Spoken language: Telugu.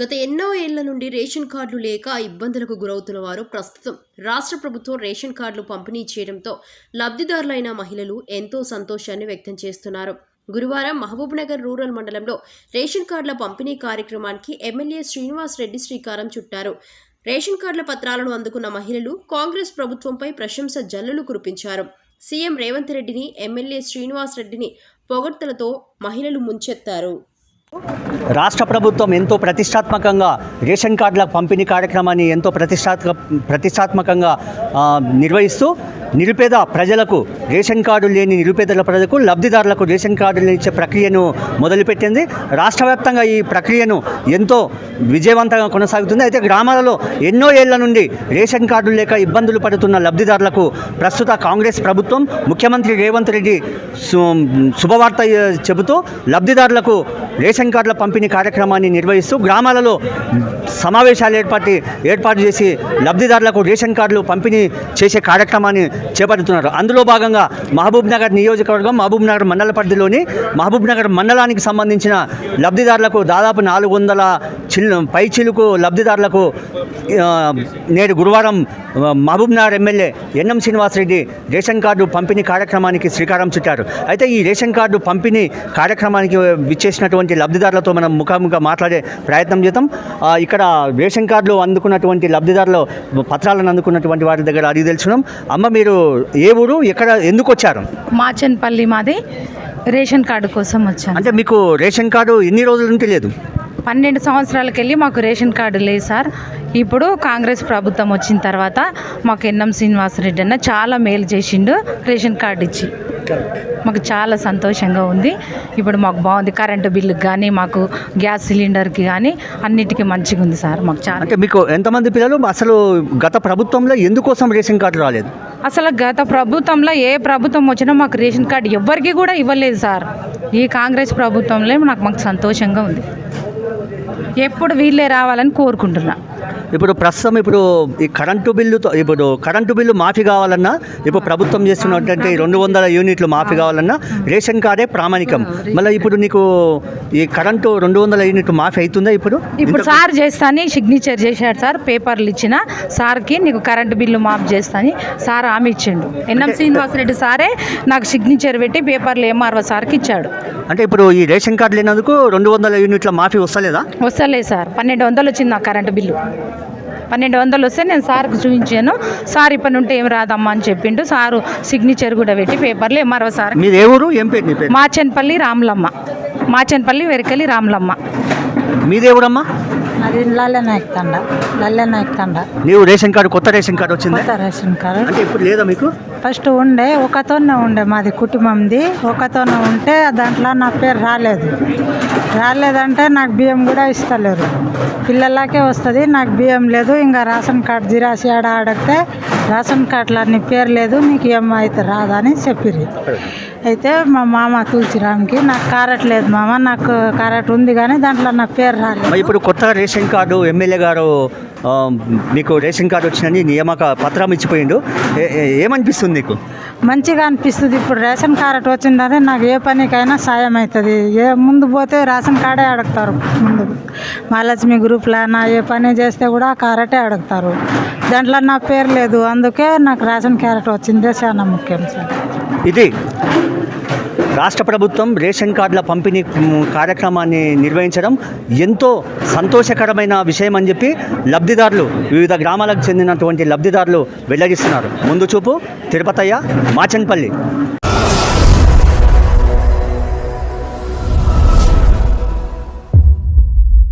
గత ఎన్నో ఏళ్ళ నుండి రేషన్ కార్డులు లేక ఇబ్బందులకు గురవుతున్న వారు ప్రస్తుతం రాష్ట్ర ప్రభుత్వం రేషన్ కార్డులు పంపిణీ చేయడంతో లబ్ధిదారులైన మహిళలు ఎంతో సంతోషాన్ని వ్యక్తం చేస్తున్నారు. గురువారం మహబూబ్నగర్ రూరల్ మండలంలో రేషన్ కార్డుల పంపిణీ కార్యక్రమానికి ఎమ్మెల్యే శ్రీనివాస్ రెడ్డి శ్రీకారం చుట్టారు. రేషన్ కార్డుల పత్రాలను అందుకున్న మహిళలు కాంగ్రెస్ ప్రభుత్వంపై ప్రశంస జల్లులు కురిపించారు. సీఎం రేవంత్ రెడ్డిని ఎమ్మెల్యే శ్రీనివాస్ రెడ్డిని పొగడ్తలతో మహిళలు ముంచెత్తారు. రాష్ట్ర ప్రభుత్వం ఎంతో ప్రతిష్టాత్మకంగా రేషన్ కార్డుల పంపిణీ కార్యక్రమాన్ని ఎంతో ప్రతిష్టాత్మక ప్రతిష్టాత్మకంగా నిర్వహిస్తూ నిరుపేద ప్రజలకు రేషన్ కార్డు లేని నిరుపేదల ప్రజలకు లబ్ధిదారులకు రేషన్ కార్డులు ఇచ్చే ప్రక్రియను మొదలుపెట్టింది. రాష్ట్ర వ్యాప్తంగా ఈ ప్రక్రియను ఎంతో విజయవంతంగా కొనసాగుతుంది. అయితే గ్రామాలలో ఎన్నో ఏళ్ళ నుండి రేషన్ కార్డులు లేక ఇబ్బందులు పడుతున్న లబ్ధిదారులకు ప్రస్తుత కాంగ్రెస్ ప్రభుత్వం ముఖ్యమంత్రి రేవంత్ రెడ్డి సు- శుభవార్త చెబుతూ లబ్ధిదారులకు రేషన్ కార్డుల పంపిణీ కార్యక్రమాన్ని నిర్వహిస్తూ గ్రామాలలో సమావేశాలు ఏర్పాటు ఏర్పాటు చేసి లబ్ధిదారులకు రేషన్ కార్డులు పంపిణీ చేసే కార్యక్రమాన్ని చేపడుతున్నారు. అందులో భాగంగా మహబూబ్ నగర్ నియోజకవర్గం మహబూబ్ నగర్ మండల పరిధిలోని మహబూబ్ నగర్ మండలానికి సంబంధించిన లబ్ధిదారులకు దాదాపు నాలుగు వందల చిల్ పై చిలుకు లబ్ధిదారులకు నేడు గురువారం Mahbubnagar MLA N M Srinivasa Reddy ration card పంపిణీ కార్యక్రమానికి శ్రీకారం చుట్టారు. అయితే ఈ రేషన్ కార్డు పంపిణీ కార్యక్రమానికి విచ్చేసినటువంటి లబ్ధిదారులతో మనం ముఖాముఖిగా మాట్లాడే ప్రయత్నం చేద్దాం. ఇక్కడ రేషన్ కార్డులు అందుకున్నటువంటి లబ్ధిదారులు పత్రాలను అందుకున్నటువంటి వారి దగ్గర అడిగి తెలుసుకున్నాం అమ్మ మీరు ఏ ఊరు ఎక్కడ ఎందుకు వచ్చారు? మాచన్పల్లి మాది. రేషన్ కార్డు కోసం వచ్చాను. అంటే మీకు రేషన్ కార్డు ఎన్ని రోజుల నుండి లేదు? పన్నెండు సంవత్సరాలకి వెళ్ళి మాకు రేషన్ కార్డు లేదు సార్. ఇప్పుడు కాంగ్రెస్ ప్రభుత్వం వచ్చిన తర్వాత మాకు ఎన్ఎం శ్రీనివాసరెడ్డి అన్న చాలా మేలు చేసిండు రేషన్ కార్డు ఇచ్చి. మాకు చాలా సంతోషంగా ఉంది. ఇప్పుడు మాకు బాగుంది. కరెంటు బిల్లుకి కానీ మాకు గ్యాస్ సిలిండర్కి కానీ అన్నిటికీ మంచిగా ఉంది సార్. మాకు చాలా అంటే మీకు ఎంతమంది పిల్లలు? అసలు గత ప్రభుత్వంలో ఎందుకోసం రేషన్ కార్డు రాలేదు? అసలు గత ప్రభుత్వంలో ఏ ప్రభుత్వం వచ్చినా మాకు రేషన్ కార్డు ఎవ్వరికి కూడా ఇవ్వలేదు సార్. ఈ కాంగ్రెస్ ప్రభుత్వంలో నాకు మాకు సంతోషంగా ఉంది. ఎప్పుడు వీళ్ళే రావాలని కోరుకుంటున్నా. ఇప్పుడు ప్రస్తుతం ఇప్పుడు ఈ కరెంటు బిల్లుతో ఇప్పుడు కరెంటు బిల్లు మాఫీ కావాలన్నా ఇప్పుడు ప్రభుత్వం చేస్తున్నటువంటి రెండు వందల యూనిట్లు మాఫీ కావాలన్నా రేషన్ కార్డే ప్రామాణికం. మళ్ళీ ఇప్పుడు నీకు ఈ కరెంటు రెండు వందల యూనిట్లు మాఫీ అవుతుందా ఇప్పుడు? ఇప్పుడు సార్ చేస్తాని సిగ్నేచర్ చేశాడు సార్ పేపర్లు ఇచ్చిన సార్కి నీకు కరెంటు బిల్లు మాఫ్ చేస్తాని సార్ హామీ ఇచ్చిండు. ఎన్ఎం శ్రీనివాసరెడ్డి సారే నాకు సిగ్నేచర్ పెట్టి పేపర్లు ఎంఆర్ఓ సార్కి ఇచ్చాడు. అంటే ఇప్పుడు ఈ రేషన్ కార్డు లేనందుకు రెండు వందల యూనిట్ల మాఫీ వస్తలేదా? వస్తలేదు సార్. పన్నెండు వందలు వచ్చింది నాకు కరెంటు బిల్లు. పన్నెండు వందలు వస్తే నేను సార్కి చూపించాను. సార్ ఇప్పటి నుండి ఏం రాదమ్మా అని చెప్పిండు. సారు సిగ్నేచర్ కూడా పెట్టి పేపర్లు ఎంఆర్ఓ సార్. మీరు ఏ ఊరు? ఏం పేరు నీ పేరు? మాచన్పల్లి రాములమ్మ. మాచన్పల్లి వెరకలి రాములమ్మ. మీదే ఊరమ్మా? అది లల్లెనాయక్ తండ. లల్లెనాయక్ తండ. నీవు రేషన్ కార్డు కొత్త రేషన్ కార్డు వచ్చిందా? కొత్త రేషన్ కార్డు. అంటే ఇప్పుడు లేదా మీకు? ఫస్ట్ ఉండే ఒకతోనే ఉండే మాది కుటుంబంది. ఒకతోనే ఉంటే దాంట్లో నా పేరు రాలేదు. రాలేదంటే నాకు బియ్యం కూడా ఇస్తలేరు. పిల్లలకే వస్తుంది నాకు బియ్యం లేదు. ఇంకా రేషన్ కార్డు జిరాసి ఆడ అడిగితే రేషన్ కార్డులో నీ పేరు లేదు నీకు ఏమో అయితే రాదని చెప్పిర్రు. అయితే మా మామ తులసిరామ్కి నాకు కారెట్ లేదు మామ నాకు కారెట్ ఉంది కానీ దాంట్లో నా పేరు రాలేదు. ఇప్పుడు కొత్త రేషన్ కార్డు ఎమ్మెల్యే గారు మీకు రేషన్ కార్డు వచ్చిందని నియామక పత్రం ఇచ్చిపోయిండు. ఏమనిపిస్తుంది? ఏమనిపిస్తుంది నీకు? మంచిగా అనిపిస్తుంది. ఇప్పుడు రేషన్ కార్డు వచ్చిందంటే నాకు ఏ పనికైనా సాయం అవుతుంది ఏ ముందు పోతే రేషన్ కార్డే అడుగుతారు. ముందు మహాలక్ష్మి గ్రూప్లో నా ఏ పని చేస్తే కూడా కారెటే అడుగుతారు. దాంట్లో నా పేరు లేదు. అందుకే నాకు రేషన్ క్యారెట్ వచ్చిందే చాలా ముఖ్యం సార్. ఇది రాష్ట్ర ప్రభుత్వం రేషన్ కార్డుల పంపిణీ కార్యక్రమాన్ని నిర్వహించడం ఎంతో సంతోషకరమైన విషయం అని చెప్పి లబ్ధిదారులు వివిధ గ్రామాలకు చెందినటువంటి లబ్ధిదారులు వెల్లడిస్తున్నారు. ముందు చూపు తిరుపతయ్య మాచన్పల్లి.